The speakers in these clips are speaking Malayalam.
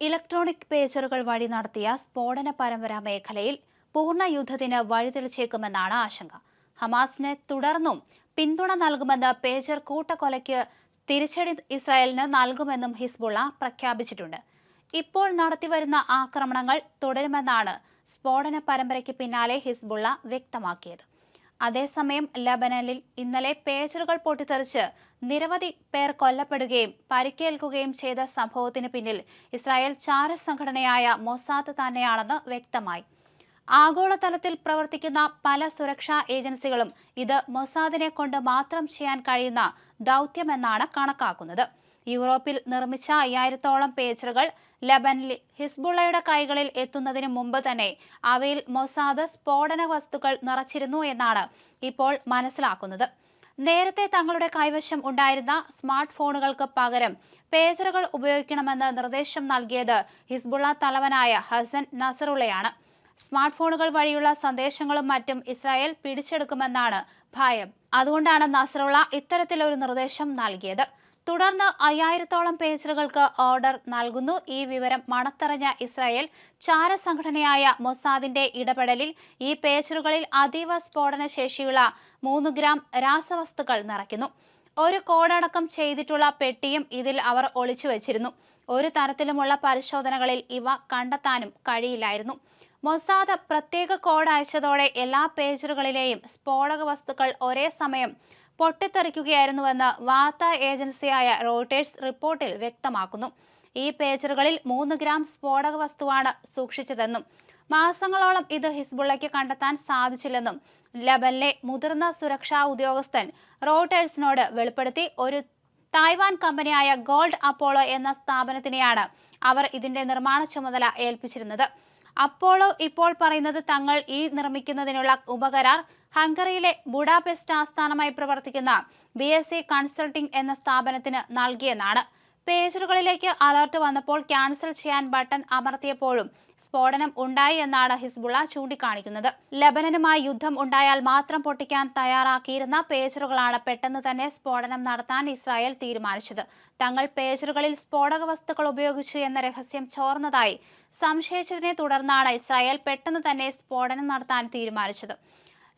ഇലക്ട്രോണിക് പേജറുകൾ വഴി നടത്തിയ സ്ഫോടന പരമ്പര മേഖലയിൽ പൂർണ യുദ്ധത്തിന് വഴിതെളിച്ചേക്കുമെന്നാണ് ആശങ്ക. ഹമാസിനെ തുടർന്നും പിന്തുണ നൽകുമെന്ന് പേജർ കൂട്ടക്കൊലയ്ക്ക് തിരിച്ചടി ഇസ്രായേലിന് നൽകുമെന്നും ഹിസ്ബുള്ള പ്രഖ്യാപിച്ചിട്ടുണ്ട്. ഇപ്പോൾ നടത്തിവരുന്ന ആക്രമണങ്ങൾ തുടരുമെന്നാണ് സ്ഫോടന പരമ്പരയ്ക്ക് പിന്നാലെ ഹിസ്ബുള്ള വ്യക്തമാക്കിയത്. അതേസമയം ലബനലിൽ ഇന്നലെ പേജറുകൾ പൊട്ടിത്തെറിച്ച് നിരവധി പേർ കൊല്ലപ്പെടുകയും പരിക്കേൽക്കുകയും ചെയ്ത സംഭവത്തിന് പിന്നിൽ ഇസ്രായേൽ ചാര സംഘടനയായ മൊസാദ് തന്നെയാണെന്ന് വ്യക്തമായി. ആഗോളതലത്തിൽ പ്രവർത്തിക്കുന്ന പല സുരക്ഷാ ഏജൻസികളും ഇത് മൊസാദിനെ കൊണ്ട് മാത്രം ചെയ്യാൻ കഴിയുന്ന ദൗത്യമെന്നാണ് കണക്കാക്കുന്നത്. യൂറോപ്പിൽ നിർമ്മിച്ച അയ്യായിരത്തോളം പേജറുകൾ ലബനിൽ ഹിസ്ബുള്ളയുടെ കൈകളിൽ എത്തുന്നതിന് മുമ്പ് തന്നെ അവയിൽ മൊസാദ് സ്ഫോടന വസ്തുക്കൾ നിറച്ചിരുന്നു എന്നാണ് ഇപ്പോൾ മനസ്സിലാക്കുന്നത്. നേരത്തെ തങ്ങളുടെ കൈവശം ഉണ്ടായിരുന്ന സ്മാർട്ട് ഫോണുകൾക്ക് പകരം പേജറുകൾ ഉപയോഗിക്കണമെന്ന് നിർദ്ദേശം നൽകിയത് ഹിസ്ബുള്ള തലവനായ ഹസൻ നസറുള്ളയാണ്. സ്മാർട്ട് ഫോണുകൾ വഴിയുള്ള സന്ദേശങ്ങളും മറ്റും ഇസ്രായേൽ പിടിച്ചെടുക്കുമെന്നാണ് ഭയം. അതുകൊണ്ടാണ് നസറുള്ള ഇത്തരത്തിലൊരു നിർദ്ദേശം നൽകിയത്. തുടർന്ന് അയ്യായിരത്തോളം പേസറുകൾക്ക് ഓർഡർ നൽകുന്നു. ഈ വിവരം മണത്തറിഞ്ഞ ഇസ്രായേൽ ചാരസംഘടനയായ മൊസാദിന്റെ ഇടപെടലിൽ ഈ പേസറുകളിൽ അതീവ സ്ഫോടന ശേഷിയുള്ള മൂന്ന് ഗ്രാം രാസവസ്തുക്കൾ നിറയ്ക്കുന്നു. ഒരു കോടടക്കം ചെയ്തിട്ടുള്ള പെട്ടിയും ഇതിൽ അവർ ഒളിച്ചു വച്ചിരുന്നു. ഒരു തരത്തിലുമുള്ള പരിശോധനകളിൽ ഇവ കണ്ടെത്താനും കഴിയില്ലായിരുന്നു. മൊസാദ് പ്രത്യേക കോഡ് അയച്ചതോടെ എല്ലാ പേജറുകളിലെയും സ്ഫോടക വസ്തുക്കൾ ഒരേ സമയം പൊട്ടിത്തെറിക്കുകയായിരുന്നുവെന്ന് വാർത്താ ഏജൻസിയായ റോട്ടേഴ്സ് റിപ്പോർട്ടിൽ വ്യക്തമാക്കുന്നു. ഈ പേജറുകളിൽ മൂന്ന് ഗ്രാം സ്ഫോടക വസ്തുവാണ് സൂക്ഷിച്ചതെന്നും മാസങ്ങളോളം ഇത് ഹിസ്ബുള്ളയ്ക്ക് കണ്ടെത്താൻ സാധിച്ചില്ലെന്നും ലബനിലെ മുതിർന്ന സുരക്ഷാ ഉദ്യോഗസ്ഥൻ റോട്ടേഴ്സിനോട് വെളിപ്പെടുത്തി. ഒരു തായ്വാൻ കമ്പനിയായ ഗോൾഡ് അപ്പോളോ എന്ന സ്ഥാപനത്തിനെയാണ് അവർ ഇതിന്റെ നിർമ്മാണ ചുമതല ഏൽപ്പിച്ചിരുന്നത്. അപ്പോളോ ഇപ്പോൾ പറയുന്നത് തങ്ങൾ ഈ നിർമ്മിക്കുന്നതിനുള്ള ഉപകരാർ ഹംഗറിയിലെ ബുഡാപെസ്റ്റ് ആസ്ഥാനമായി പ്രവർത്തിക്കുന്ന ബി കൺസൾട്ടിംഗ് എന്ന സ്ഥാപനത്തിന് നൽകിയെന്നാണ്. പേജറുകളിലേക്ക് അലർട്ട് വന്നപ്പോൾ ക്യാൻസൽ ചെയ്യാൻ ബട്ടൺ അമർത്തിയപ്പോഴും സ്ഫോടനം ഉണ്ടായി എന്നാണ് ഹിസ്ബുള്ള ചൂണ്ടിക്കാണിക്കുന്നത്. ലബനനുമായി യുദ്ധം ഉണ്ടായാൽ മാത്രം പൊട്ടിക്കാൻ തയ്യാറാക്കിയിരുന്ന പേജറുകളാണ് പെട്ടെന്ന് തന്നെ സ്ഫോടനം നടത്താൻ ഇസ്രായേൽ തീരുമാനിച്ചത്. തങ്ങൾ പേജറുകളിൽ സ്ഫോടക വസ്തുക്കൾ ഉപയോഗിച്ചു എന്ന രഹസ്യം ചോർന്നതായി സംശയിച്ചതിനെ തുടർന്നാണ് ഇസ്രായേൽ പെട്ടെന്ന് തന്നെ സ്ഫോടനം നടത്താൻ തീരുമാനിച്ചത്.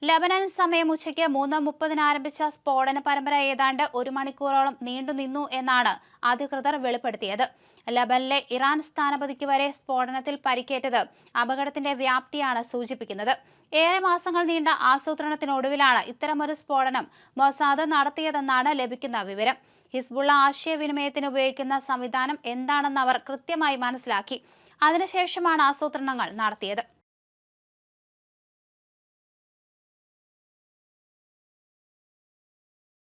ലബനൻ സമയം ഉച്ചയ്ക്ക് മൂന്ന് മുപ്പതിന് ആരംഭിച്ച സ്ഫോടന പരമ്പര ഏതാണ്ട് ഒരു മണിക്കൂറോളം നീണ്ടു നിന്നു എന്നാണ് അധികൃതർ വെളിപ്പെടുത്തിയത്. ലബനിലെ ഇറാൻ സ്ഥാനപതിക്ക് വരെ സ്ഫോടനത്തിൽ പരിക്കേറ്റത് അപകടത്തിന്റെ വ്യാപ്തിയാണ് സൂചിപ്പിക്കുന്നത്. ഏറെ മാസങ്ങൾ നീണ്ട ആസൂത്രണത്തിനൊടുവിലാണ് ഇത്തരമൊരു സ്ഫോടനം മൊസാദ് നടത്തിയതെന്നാണ് ലഭിക്കുന്ന വിവരം. ഹിസ്ബുള്ള ആശയവിനിമയത്തിന് ഉപയോഗിക്കുന്ന സംവിധാനം എന്താണെന്ന് അവർ കൃത്യമായി മനസ്സിലാക്കി. അതിനുശേഷമാണ് ആസൂത്രണങ്ങൾ നടത്തിയത്.